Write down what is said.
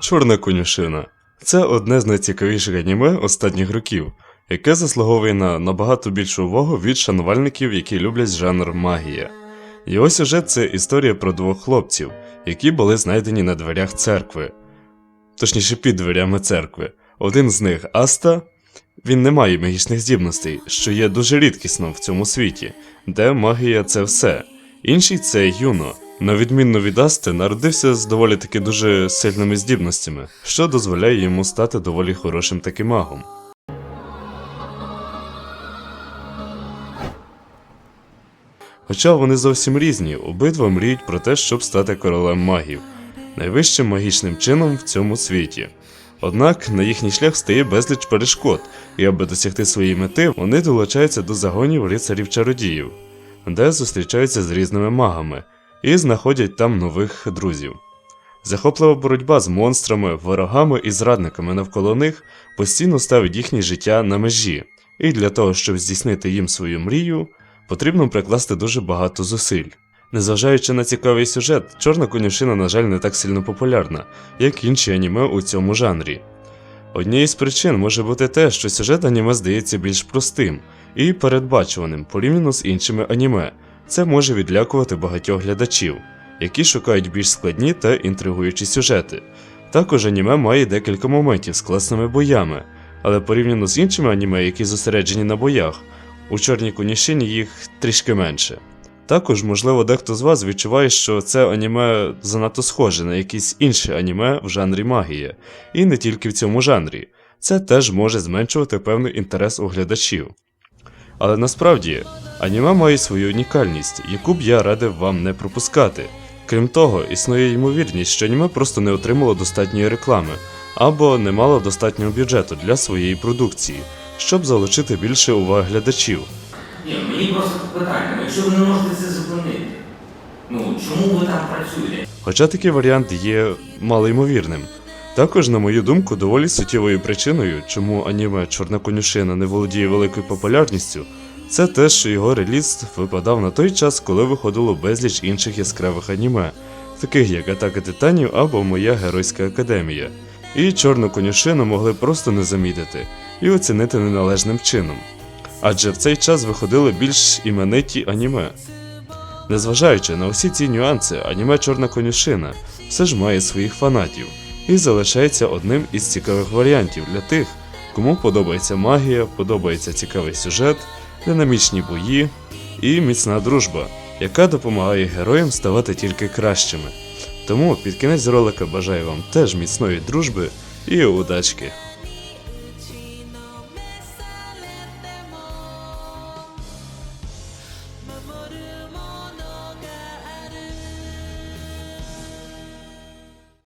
Чорна конюшина це одне з найцікавіших аніме останніх років, яке заслуговує на набагато більшу увагу від шанувальників, які люблять жанр магія. Його сюжет це історія про двох хлопців, які були знайдені на дверях церкви, точніше під дверями церкви. Один з них Аста. Він не має магічних здібностей, що є дуже рідкісно в цьому світі, де магія це все. Інший це Юно. На відмінно від Асти, народився з доволі таки дуже сильними здібностями, що дозволяє йому стати доволі хорошим таки магом. Хоча вони зовсім різні, обидва мріють про те, щоб стати королем магів, найвищим магічним чином в цьому світі. Однак на їхній шлях стає безліч перешкод, і аби досягти своєї мети, вони долучаються до загонів рицарів-чародіїв, де зустрічаються з різними магами і знаходять там нових друзів. Захоплива боротьба з монстрами, ворогами і зрадниками навколо них постійно ставить їхнє життя на межі, і для того, щоб здійснити їм свою мрію, потрібно прикласти дуже багато зусиль. Незважаючи на цікавий сюжет, чорна конюшина, на жаль, не так сильно популярна, як інші аніме у цьому жанрі. Однією з причин може бути те, що сюжет аніме здається більш простим і передбачуваним порівняно з іншими аніме. Це може відлякувати багатьох глядачів, які шукають більш складні та інтригуючі сюжети. Також аніме має декілька моментів з класними боями, але порівняно з іншими аніме, які зосереджені на боях, у чорній конюшині їх трішки менше. Також, можливо, дехто з вас відчуває, що це аніме занадто схоже на якісь інші аніме в жанрі магія, і не тільки в цьому жанрі. Це теж може зменшувати певний інтерес у глядачів. Але насправді, аніме має свою унікальність, яку б я радив вам не пропускати. Крім того, існує ймовірність, що аніме просто не отримало достатньої реклами або не мало достатнього бюджету для своєї продукції, щоб залучити більше уваги глядачів. Ні, мені просто питання, ну, якщо ви не можете це зупинити, ну чому ви там працюєте? Хоча такий варіант є малоймовірним. Також, на мою думку, доволі суттєвою причиною, чому аніме Чорна конюшина не володіє великою популярністю, це те, що його реліз випадав на той час, коли виходило безліч інших яскравих аніме, таких як Атака Титанів або Моя Геройська Академія. І чорну конюшину могли просто не замітити і оцінити неналежним чином. Адже в цей час виходили більш імениті аніме. Незважаючи на усі ці нюанси, аніме Чорна конюшина все ж має своїх фанатів і залишається одним із цікавих варіантів для тих, кому подобається магія, подобається цікавий сюжет, динамічні бої і міцна дружба, яка допомагає героям ставати тільки кращими. Тому під кінець ролика бажаю вам теж міцної дружби і удачки!